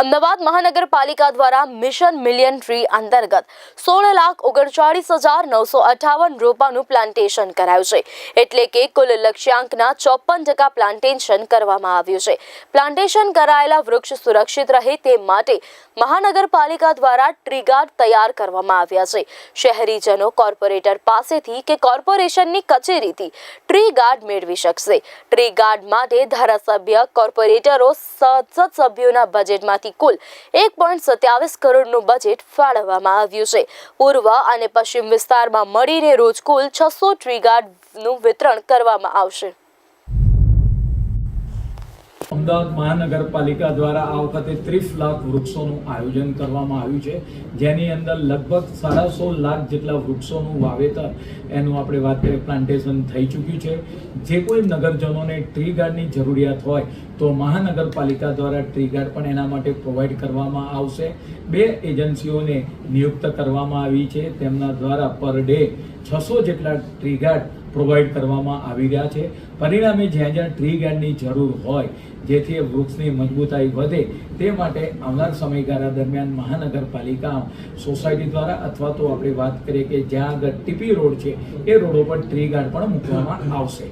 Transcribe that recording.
અમદાવાદ મહાનગરપાલિકા દ્વારા mission million tree અંતર્ગત સોળ લાખ ઓગણચાળીસ હજાર નવસો અઠાવન રોપાનું પ્લાન્ટેશન કરાયું છે. એટલે કે કુલ લક્ષ્યાંકના ચોપન ટકા પ્લાન્ટેશન કરવામાં આવ્યું છે. પ્લાન્ટેશન કરાયેલા વૃક્ષ સુરક્ષિત રહે તે માટે મહાનગરપાલિકા દ્વારા ટ્રી ગાર્ડ તૈયાર કરવામાં આવ્યા છે. શહેરીજનો કોર્પોરેટર પાસેથી કે કોર્પોરેશનની કચેરીથી ટ્રી ગાર્ડ મેળવી શકશે. ટ્રી ગાર્ડ માટે ધારાસભ્ય, કોર્પોરેટરો સંસદ સભ્યોના બજેટમાંથી કુલ એક પોઈન્ટ સત્યાવીસ કરોડનું બજેટ ફાળવવામાં આવ્યું છે. પૂર્વ અને પશ્ચિમ વિસ્તારમાં મળીને રોજ કુલ છસો ટ્રી ગાર્ડનું વિતરણ કરવામાં આવશે. અમદાવાદ મહાનગરપાલિકા દ્વારા આ વખતે ત્રીસ લાખ વૃક્ષોનું આયોજન કરવામાં આવ્યું છે. જેની અંદર લગભગ સાડા લાખ જેટલા વૃક્ષોનું વાવેતર એનું આપણે વાત કરીએ પ્લાન્ટેશન થઈ ચૂક્યું છે. જે કોઈ નગરજનોને ટ્રી ગાર્ડની જરૂરિયાત હોય તો મહાનગરપાલિકા દ્વારા ટ્રી ગાર્ડ પણ એના માટે પ્રોવાઈડ કરવામાં આવશે. બે એજન્સીઓને નિયુક્ત કરવામાં આવી છે. તેમના દ્વારા પર ડે છસો જેટલા ટ્રી ગાર્ડ પ્રોવાઈડ કરવામાં આવી રહ્યા છે. પરિણામે જ્યાં જ્યાં ટ્રી ગાર્ડની જરૂર હોય, જેથી વૃક્ષની મજબૂતાઈ વધે, તે માટે આવનાર સમયગાળા દરમિયાન મહાનગરપાલિકા સોસાયટી દ્વારા, અથવા તો આપણે વાત કરીએ કે જ્યાં આગળ ટીપી રોડ છે, એ રોડો પર ટ્રી ગાર્ડ પણ મૂકવામાં આવશે.